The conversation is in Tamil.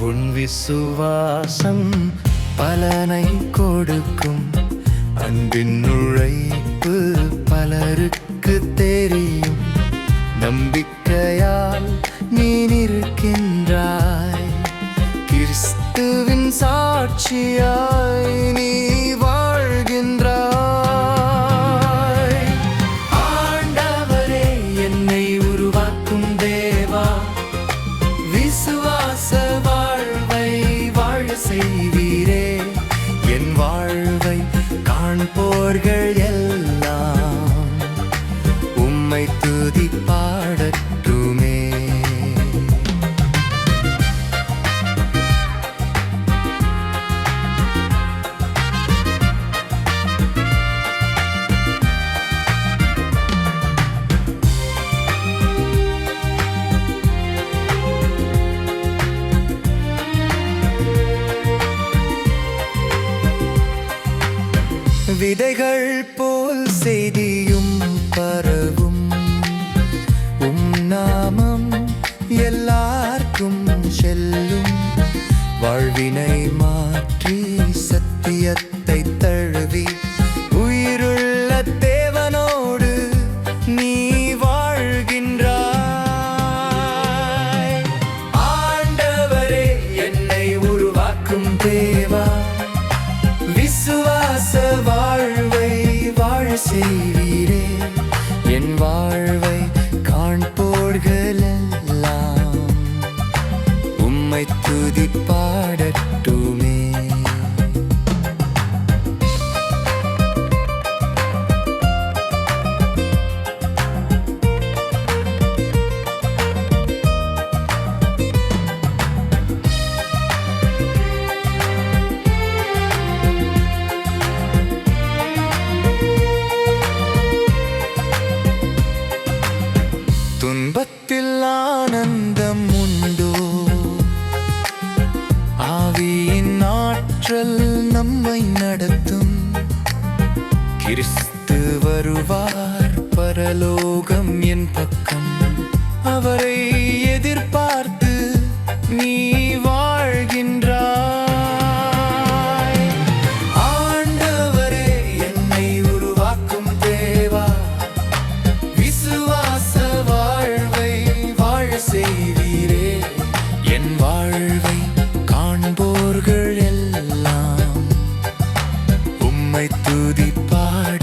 உன் விசுவாசம் பலனை கொடுக்கும். அன்பின் உழைப்பு பலருக்கு தெரியும். நம்பிக்கையால் நீ நிற்கின்றாய். கிறிஸ்துவின் சாட்சியா துதி பாடட்டுமே. விதைகள் போல் செய்தியும் பரவ செல்லும். வாழ்வினை மாற்றி சத்தியத்தை தழுவி. உயிருள்ள தேவனோடு நீ வாழ்கின்றாய். ஆண்டவரே என்னை உருவாக்கும் தேவா. விசுவாச வாழ்வை வாழ செய்வீரே. என் வாழ்வை உம்மை ஆவியின் ஆற்றல் நம்மை நடத்தும். கிறிஸ்து வருவார் பரலோகம் என் பக்கம். அவரை எதிர்பார்த்து நீ வாழ்கின்றாய். ஆண்டவரே என்னை உருவாக்கும் தேவா. விசுவாச வாழ்வை வாழ செய்ய காண்போர்கள்